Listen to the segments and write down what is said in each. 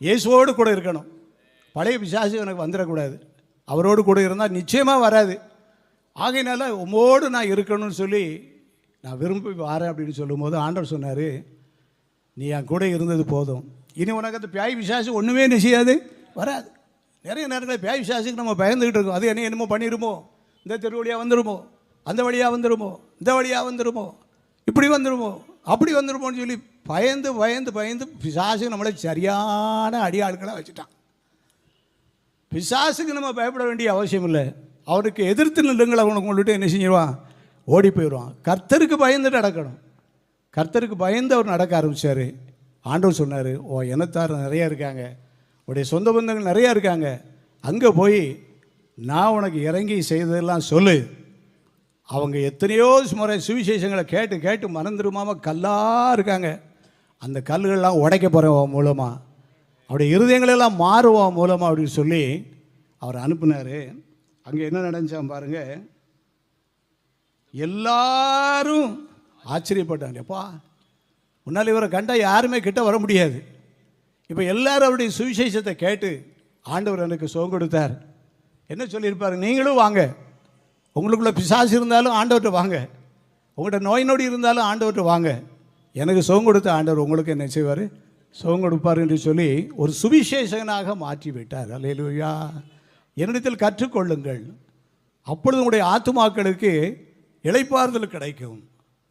இயேசுவோடு கூட இருக்கணும். பழைய பிசாசு எனக்கு வந்துடக்கூடாது. அவரோடு கூட இருந்தால் நிச்சயமாக வராது. ஆகையினால உம்மோடு நான் இருக்கணும்னு சொல்லி நான் விரும்பி வரேன் அப்படின்னு சொல்லும்போது ஆண்டவர் சொன்னார் நீ என் கூட இருந்தது போதும். இனி உனக்கு அந்த பியாய் விசாசு ஒன்றுமே நிச்சயாது வராது. நிறைய நேரங்களில் பியாய் விசாசுக்கு நம்ம பயந்துக்கிட்டு இருக்கோம். அது என்ன என்னமோ பண்ணிடுமோ இந்த தெரு வழியாக வந்துடுமோ அந்த வழியாக வந்துடுமோ இந்த வழியாக வந்துடுமோ இப்படி வந்துடுமோ அப்படி வந்துடுமோன்னு சொல்லி பயந்து பயந்து பயந்து பிசாசுக்கு நம்மளை சரியான அடியாட்களாக வச்சுட்டான். பிசாசுக்கு நம்ம பயப்பட வேண்டிய அவசியம் இல்லை. அவருக்கு எதிர்த்து நில்லுங்களை அவனுக்கு கொண்டுட்டு என்ன செஞ்சிருவான்? ஓடி போயிடுவான். கர்த்தருக்கு பயந்து நடக்கணும். கர்த்தருக்கு பயந்து அவர் நடக்க ஆரம்பித்தார் ஆண்டவர் சொன்னார் ஓ இனத்தார் நிறையா இருக்காங்க. உடைய சொந்த பந்தங்கள் நிறையா இருக்காங்க. அங்கே போய் நான் உனக்கு இறங்கி செய்ததெல்லாம் சொல்லு. அவங்க எத்தனையோ முறை சுவிசேஷங்களை கேட்டு கேட்டு மறந்துடுமாம கல்லாக இருக்காங்க. அந்த கல்லுகள்லாம் உடைக்க போகிறேன் மூலமாக அவருடைய இருதயங்களெல்லாம் மாறுவோம் மூலமாக அப்படின்னு சொல்லி அவர் அனுப்புனார். அங்கே என்ன நடந்துச்சான் பாருங்கள் எல்லாரும் ஆச்சரியப்பட்டாங்க. எப்பா முன்னால் இவரை கண்டால் யாருமே கிட்ட வர முடியாது. இப்போ எல்லாரும் அவருடைய சுவிசேஷத்தை கேட்டு ஆண்டவர் எனக்கு சுகம் கொடுத்தார். என்ன சொல்லியிருப்பாரு? நீங்களும் வாங்க. உங்களுக்குள்ள பிசாசு இருந்தாலும் ஆண்டவர்கிட்ட வாங்க. உங்கள்கிட்ட நோய் நொடி இருந்தாலும் ஆண்டவர்கிட்ட வாங்க. எனக்கு சுகம் கொடுத்த ஆண்டவர் உங்களுக்கு என்ன செய்வார்? சுகம் கொடுப்பார் என்று சொல்லி ஒரு சுவிசேஷகனாக மாற்றி விட்டார் என்னிடத்தில் கற்றுக்கொள்ளுங்கள். அப்பொழுது உங்களுடைய ஆத்துமாக்களுக்கு இளைப்பாறுதல் கிடைக்கும்.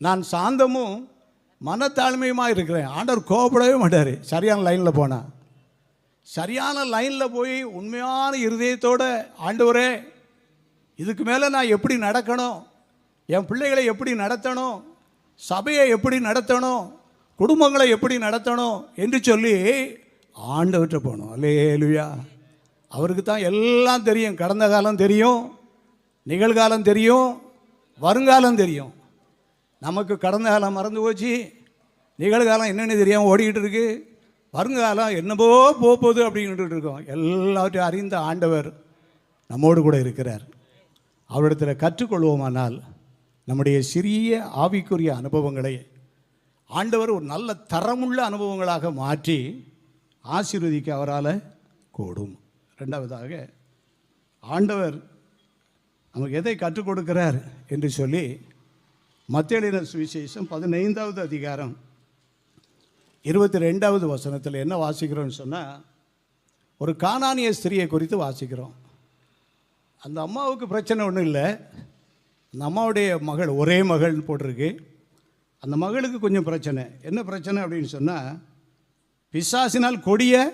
நான் சாந்தமும் மனத்தாழ்மையுமாக இருக்கிறேன். ஆண்டவர் கோபப்படவே மாட்டார். சரியான லைனில் போனால் சரியான லைனில் போய் உண்மையான இருதயத்தோட ஆண்டவரே இதுக்கு மேலே நான் எப்படி நடக்கணும்? என் பிள்ளைகளை எப்படி நடத்தணும்? சபையை எப்படி நடத்தணும்? குடும்பங்களை எப்படி நடத்தணும்? என்று சொல்லி ஆண்டவற்றை போகணும் அல்லேலுயா. அவருக்கு தான் எல்லாம் தெரியும். கடந்த காலம் தெரியும். நிகழ்காலம் தெரியும். வருங்காலம் தெரியும். நமக்கு கடந்த காலம் மறந்து போச்சு. நிகழ்காலம் என்னென்னு தெரியாமல் ஓடிக்கிட்டு இருக்கு. வருங்காலம் என்னவோ போக போகுது அப்படின்ட்டு இருக்கோம். எல்லாவற்றையும் அறிந்த ஆண்டவர் நம்மோடு கூட இருக்கிறார். அவரிடத்தில் கற்றுக்கொள்வோமானால் நம்முடைய சிறிய ஆவிக்குரிய அனுபவங்களை ஆண்டவர் ஒரு நல்ல தரமுள்ள அனுபவங்களாக மாற்றி ஆசீர்வதிக்க அவரால் கூடும். ரெண்டாவதாக ஆண்டவர் நமக்கு எதை கற்றுக் கொடுக்கிறார் என்று சொல்லி மத்தியலின சுவிசேஷம் பதினைந்தாவது அதிகாரம் இருபத்தி ரெண்டாவது வசனத்தில் என்ன வாசிக்கிறோம்னு சொன்னால் ஒரு காணானிய ஸ்திரியை குறித்து வாசிக்கிறோம். அந்த அம்மாவுக்கு பிரச்சனை ஒன்றும் இல்லை. அந்த அம்மாவுடைய மகள் ஒரே மகள்னு போட்டிருக்கு. அந்த மகளுக்கு கொஞ்சம் பிரச்சனை. என்ன பிரச்சனை அப்படின்னு சொன்னால் பிசாசினால் கொடிய